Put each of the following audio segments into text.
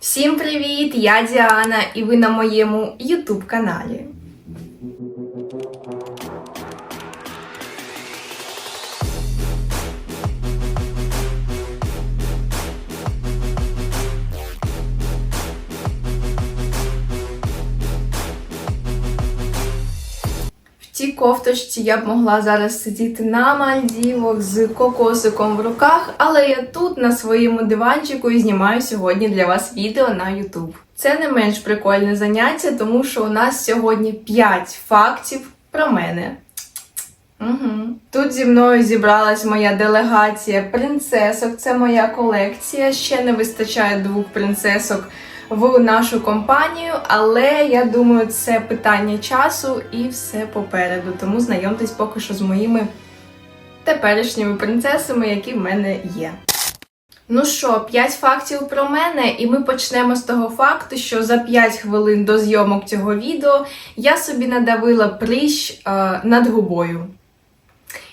Всім привіт! Я Діана, і ви на моєму YouTube каналі. Цій кофточці я б могла зараз сидіти на Мальдівах з кокосиком в руках, але я тут на своєму диванчику і знімаю сьогодні для вас відео на YouTube. Це не менш прикольне заняття, тому що у нас сьогодні 5 фактів про мене. Угу. Тут зі мною зібралась моя делегація принцесок. Це моя колекція. Ще не вистачає двох принцесок в нашу компанію, але я думаю, це питання часу і все попереду. Тому знайомтесь поки що з моїми теперішніми принцесами, які в мене є. Ну що, 5 фактів про мене, і ми почнемо з того факту, що за 5 хвилин до зйомок цього відео я собі надавила прищ е, над губою.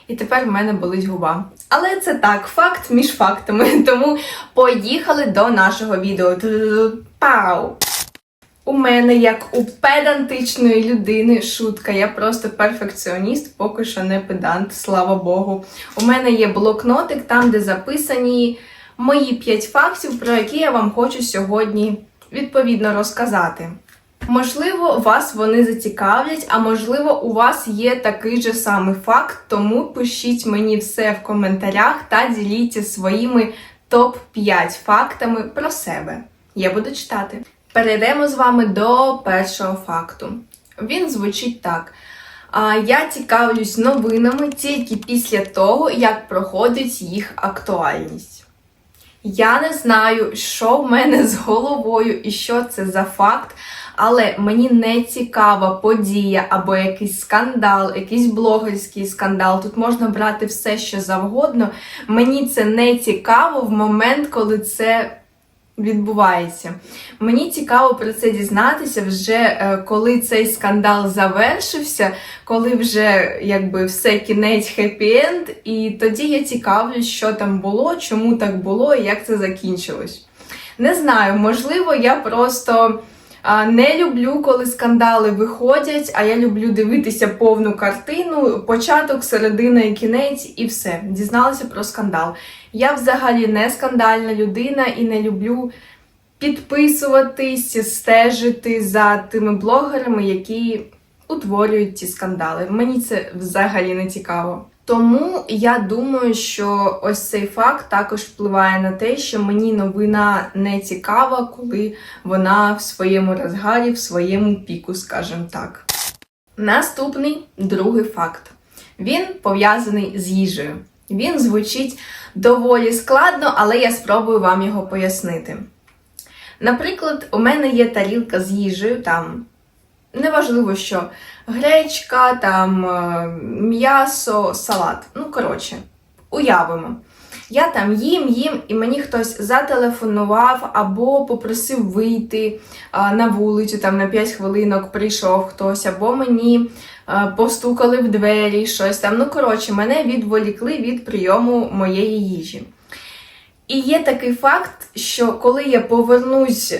І тепер в мене болить губа. Але це так, факт між фактами. Тому поїхали до нашого відео. Пау! У мене, як у педантичної людини, шутка. Я просто перфекціоніст, поки що не педант, слава Богу. У мене є блокнотик, там, де записані мої 5 фактів, про які я вам хочу сьогодні відповідно розказати. Можливо, вас вони зацікавлять, а можливо, у вас є такий же самий факт, тому пишіть мені все в коментарях та діліться своїми топ-5 фактами про себе. Я буду читати. Перейдемо з вами до першого факту. Він звучить так. Я цікавлюсь новинами тільки після того, як проходить їх актуальність. Я не знаю, що в мене з головою і що це за факт, але мені не цікава подія або якийсь скандал, якийсь блогерський скандал. Тут можна брати все, що завгодно. Мені це не цікаво в момент, коли це відбувається. Мені цікаво про це дізнатися вже е, коли цей скандал завершився, коли вже якби все кінець хеппі-енд, і тоді я цікавлюсь, що там було, чому так було і як це закінчилось. Не знаю, можливо, я просто. Не люблю, коли скандали виходять, а я люблю дивитися повну картину, початок, середина і кінець, і все. Дізналася про скандал. Я взагалі не скандальна людина і не люблю підписуватись, стежити за тими блогерами, які утворюють ті скандали. Мені це взагалі не цікаво. Тому я думаю, що ось цей факт також впливає на те, що мені новина не цікава, коли вона в своєму розгарі, в своєму піку, скажімо так. Наступний другий факт. Він пов'язаний з їжею. Він звучить доволі складно, але я спробую вам його пояснити. Наприклад, у мене є тарілка з їжею, там неважливо що, гречка, там е, м'ясо, салат. Ну, коротше, уявимо. Я там їм, їм, і мені хтось зателефонував або попросив вийти а, на вулицю, там на 5 хвилинок прийшов хтось, або мені а, постукали в двері, щось там. Ну, коротше, мене відволікли від прийому моєї їжі. І є такий факт, що коли я повернусь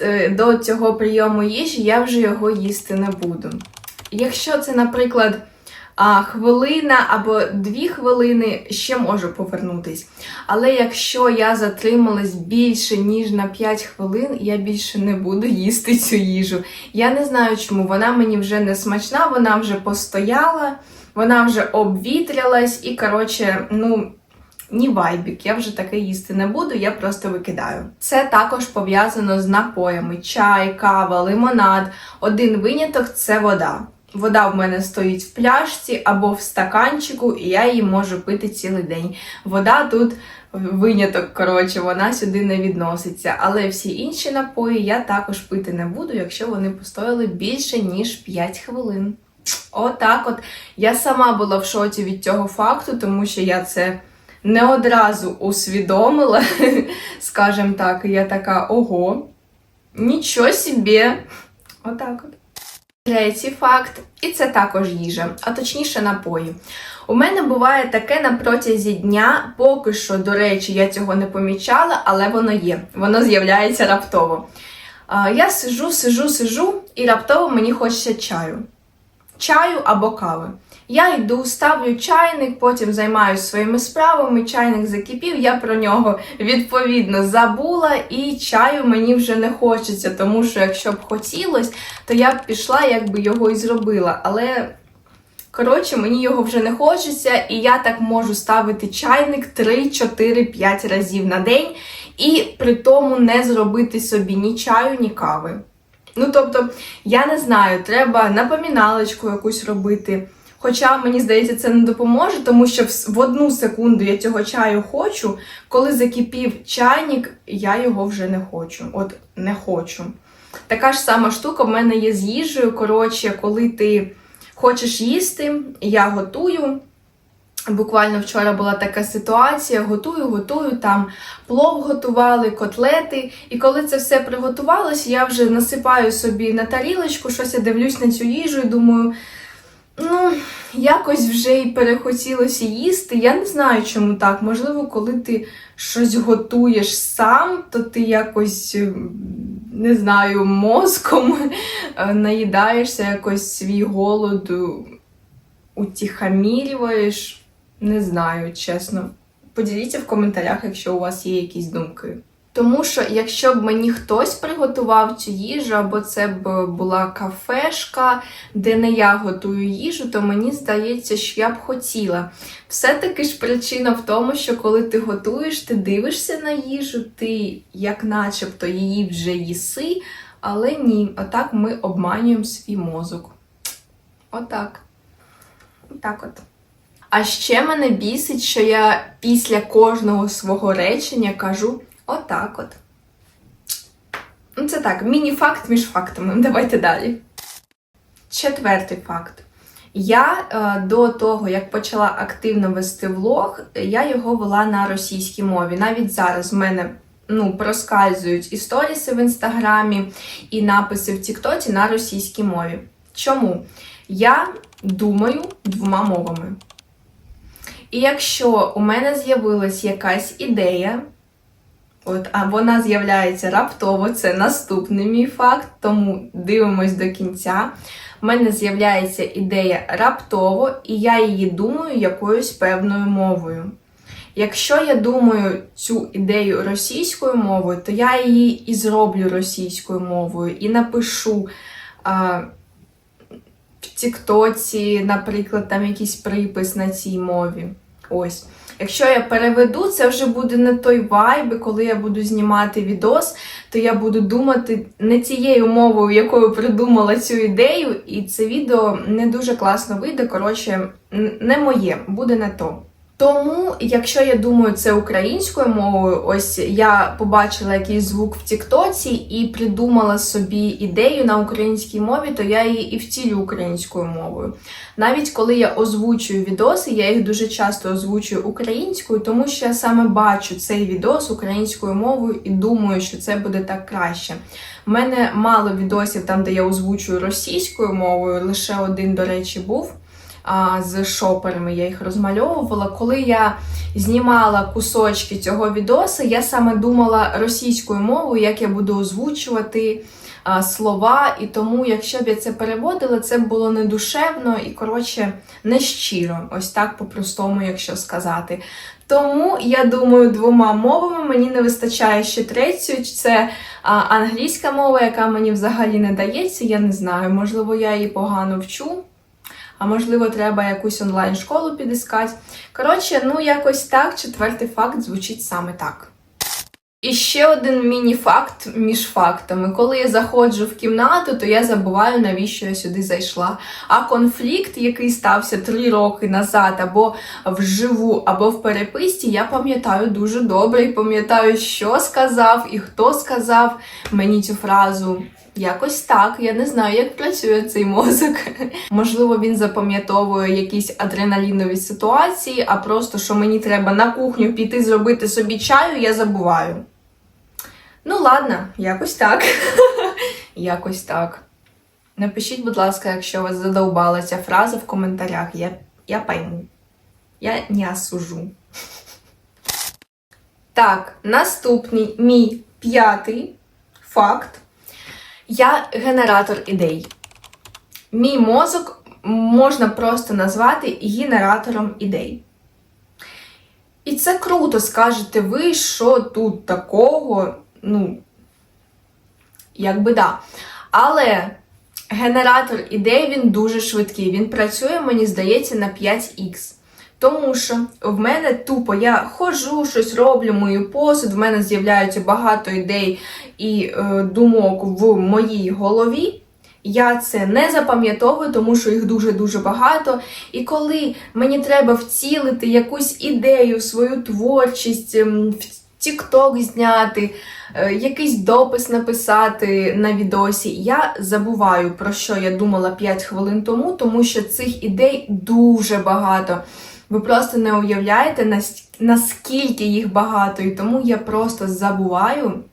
е, до цього прийому їжі, я вже його їсти не буду. Якщо це, наприклад, хвилина або дві хвилини, ще можу повернутись. Але якщо я затрималась більше, ніж на 5 хвилин, я більше не буду їсти цю їжу. Я не знаю чому, вона мені вже не смачна, вона вже постояла, вона вже обвітрялась і, коротше, ну. Ні вайбік, я вже таке їсти не буду, я просто викидаю. Це також пов'язано з напоями: чай, кава, лимонад. Один виняток це вода. Вода в мене стоїть в пляшці або в стаканчику, і я її можу пити цілий день. Вода тут виняток, коротше, вона сюди не відноситься. Але всі інші напої я також пити не буду, якщо вони постояли більше, ніж 5 хвилин. Отак от. Я сама була в шоці від цього факту, тому що я це не одразу усвідомила, скажімо так, я така, ого, нічого собі. Отак от. Третій факт, і це також їжа, а точніше напої. У мене буває таке на протязі дня, поки що, до речі, я цього не помічала, але воно є. Воно з'являється раптово. Я сижу, сижу, сижу, і раптово мені хочеться чаю. Чаю або кави. Я йду, ставлю чайник, потім займаюся своїми справами. Чайник закипів, я про нього відповідно забула, і чаю мені вже не хочеться, тому що якщо б хотілося, то я б пішла, якби його і зробила. Але коротше, мені його вже не хочеться, і я так можу ставити чайник 3, 4, 5 разів на день, і при тому не зробити собі ні чаю, ні кави. Ну, тобто, я не знаю, треба напоміналочку якусь робити. Хоча мені здається, це не допоможе, тому що в- одну секунду я цього чаю хочу. Коли закипів чайник, я його вже не хочу. От не хочу. Така ж сама штука в мене є з їжею. Коротше, коли ти хочеш їсти, я готую. Буквально вчора була така ситуація: готую, готую, там плов готували, котлети. І коли це все приготувалось, я вже насипаю собі на тарілочку, щось я дивлюсь на цю їжу і думаю, ну, якось вже й перехотілося їсти. Я не знаю, чому так. Можливо, коли ти щось готуєш сам, то ти якось, не знаю, мозком е, наїдаєшся, якось свій голод утихомірюєш. Не знаю, чесно. Поділіться в коментарях, якщо у вас є якісь думки. Тому що, якщо б мені хтось приготував цю їжу, або це б була кафешка, де не я готую їжу, то мені здається, що я б хотіла. Все-таки ж причина в тому, що коли ти готуєш, ти дивишся на їжу, ти як начебто її вже їси, але ні, отак ми обманюємо свій мозок. Отак. Отак от. А ще мене бісить, що я після кожного свого речення кажу отак от. Ну, це так, міні-факт між фактами. Давайте далі. Четвертий факт. Я е, до того, як почала активно вести влог, я його вела на російській мові. Навіть зараз в мене ну, проскальзують і сторіси в інстаграмі, і написи в Тіктоці на російській мові. Чому? Я думаю двома мовами. І якщо у мене з'явилась якась ідея, от, а вона з'являється раптово, це наступний мій факт, тому дивимось до кінця. У мене з'являється ідея раптово, і я її думаю якоюсь певною мовою. Якщо я думаю цю ідею російською мовою, то я її і зроблю російською мовою, і напишу а, в Тіктоці, наприклад, там якийсь припис на цій мові. Ось. Якщо я переведу, це вже буде не той вайб, коли я буду знімати відос, то я буду думати не тією мовою, якою придумала цю ідею, і це відео не дуже класно вийде. Коротше, не моє, буде не то. Тому, якщо я думаю це українською мовою, ось я побачила якийсь звук в Тіктоці і придумала собі ідею на українській мові, то я її і втілю українською мовою. Навіть коли я озвучую відоси, я їх дуже часто озвучую українською, тому що я саме бачу цей відос українською мовою і думаю, що це буде так краще. У мене мало відосів там, де я озвучую російською мовою, лише один, до речі, був з шоперами, я їх розмальовувала. Коли я знімала кусочки цього відоса, я саме думала російською мовою, як я буду озвучувати слова. І тому, якщо б я це переводила, це б було недушевно і, коротше, нещиро. Ось так по-простому, якщо сказати. Тому я думаю, двома мовами мені не вистачає ще третьої. Це англійська мова, яка мені взагалі не дається. Я не знаю, можливо, я її погано вчу. А можливо, треба якусь онлайн-школу підіскати. Коротше, ну якось так. Четвертий факт звучить саме так. І ще один міні-факт між фактами. Коли я заходжу в кімнату, то я забуваю, навіщо я сюди зайшла. А конфлікт, який стався три роки назад, або вживу, або в переписці, я пам'ятаю дуже добре і пам'ятаю, що сказав і хто сказав мені цю фразу. Якось так, я не знаю, як працює цей мозок. Можливо, він запам'ятовує якісь адреналінові ситуації, а просто що мені треба на кухню піти зробити собі чаю, я забуваю. Ну, ладно, якось так. якось так. Напишіть, будь ласка, якщо вас задовбала ця фраза в коментарях. Я, я пойму. Я не осужу. Так, наступний мій п'ятий факт. Я генератор ідей. Мій мозок можна просто назвати генератором ідей. І це круто, скажете ви, що тут такого, ну, якби да. Але генератор ідей він дуже швидкий. Він працює, мені здається, на 5х. Тому що в мене тупо я ходжу, щось роблю, мою посуд, в мене з'являється багато ідей і е, думок в моїй голові. Я це не запам'ятовую, тому що їх дуже-дуже багато. І коли мені треба вцілити якусь ідею, свою творчість, ем, TikTok зняти, е, якийсь допис написати на відосі, я забуваю, про що я думала 5 хвилин тому, тому що цих ідей дуже багато. Ви просто не уявляєте, наскільки їх багато, і тому я просто забуваю,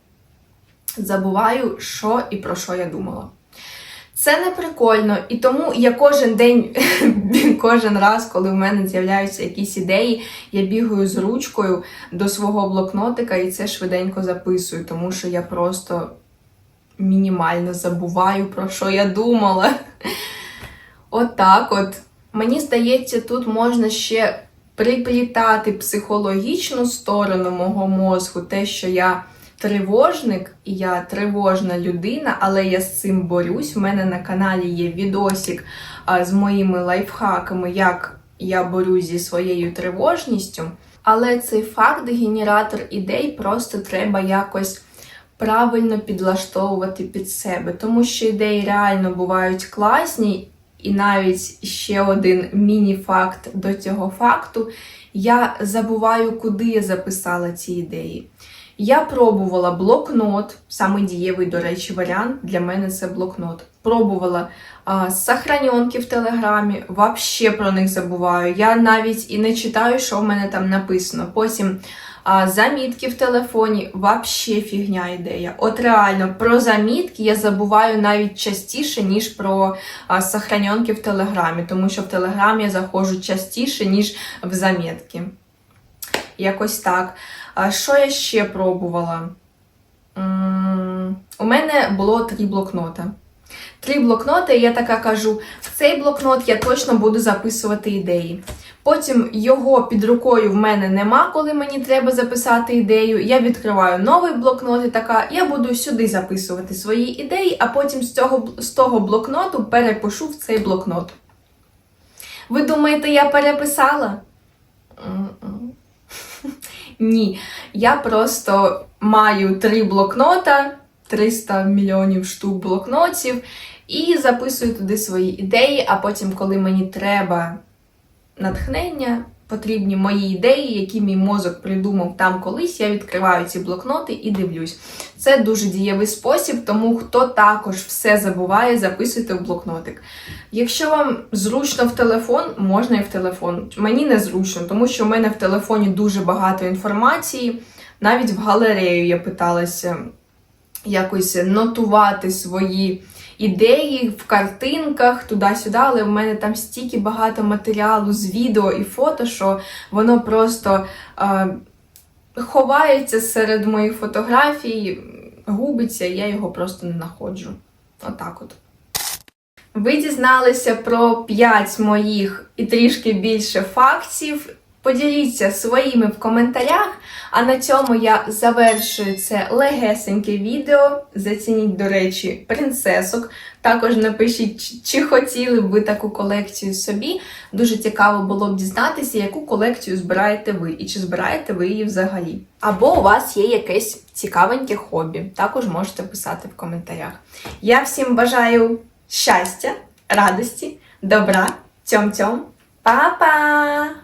забуваю, що і про що я думала. Це не прикольно, і тому я кожен день, кожен раз, коли в мене з'являються якісь ідеї, я бігаю з ручкою до свого блокнотика і це швиденько записую, тому що я просто мінімально забуваю, про що я думала. Отак от. Мені здається, тут можна ще приплітати психологічну сторону мого мозку, те, що я тривожник і я тривожна людина, але я з цим борюсь. У мене на каналі є відосик з моїми лайфхаками, як я борюсь зі своєю тривожністю. Але цей факт, генератор ідей, просто треба якось правильно підлаштовувати під себе, тому що ідеї реально бувають класні. І навіть ще один міні-факт до цього факту: я забуваю, куди я записала ці ідеї. Я пробувала блокнот, саме дієвий, до речі, варіант для мене це блокнот. Пробувала а, сохраненки в Телеграмі, вообще про них забуваю. Я навіть і не читаю, що в мене там написано. Потім а, замітки в телефоні, вообще фігня ідея. От реально, про замітки я забуваю навіть частіше, ніж про сохраненки в Телеграмі, тому що в Телеграмі я заходжу частіше, ніж в замітки. Якось так. А що я ще пробувала? М, У мене було три блокнота. Три блокноти, і я така кажу: в цей блокнот я точно буду записувати ідеї. Потім його під рукою в мене нема, коли мені треба записати ідею. Я відкриваю новий блокнот і така, я буду сюди записувати свої ідеї, а потім з, цього, з того блокноту перепишу в цей блокнот. Ви думаєте, я переписала? Ні, я просто маю три блокнота, 300 мільйонів штук блокнотів, і записую туди свої ідеї, а потім, коли мені треба натхнення, потрібні мої ідеї, які мій мозок придумав там колись, я відкриваю ці блокноти і дивлюсь. Це дуже дієвий спосіб, тому хто також все забуває, записуйте в блокнотик. Якщо вам зручно в телефон, можна і в телефон. Мені не зручно, тому що в мене в телефоні дуже багато інформації. Навіть в галерею я питалася якось нотувати свої ідеї в картинках туди-сюди, але в мене там стільки багато матеріалу з відео і фото, що воно просто е, ховається серед моїх фотографій, губиться, і я його просто не знаходжу. Отак от. Ви дізналися про 5 моїх і трішки більше фактів. Поділіться своїми в коментарях. А на цьому я завершую це легесеньке відео. Зацініть, до речі, принцесок. Також напишіть, чи- хотіли б ви таку колекцію собі. Дуже цікаво було б дізнатися, яку колекцію збираєте ви, і чи збираєте ви її взагалі. Або у вас є якесь цікавеньке хобі. Також можете писати в коментарях. Я всім бажаю щастя, радості, добра, цьом-цьом, па-па!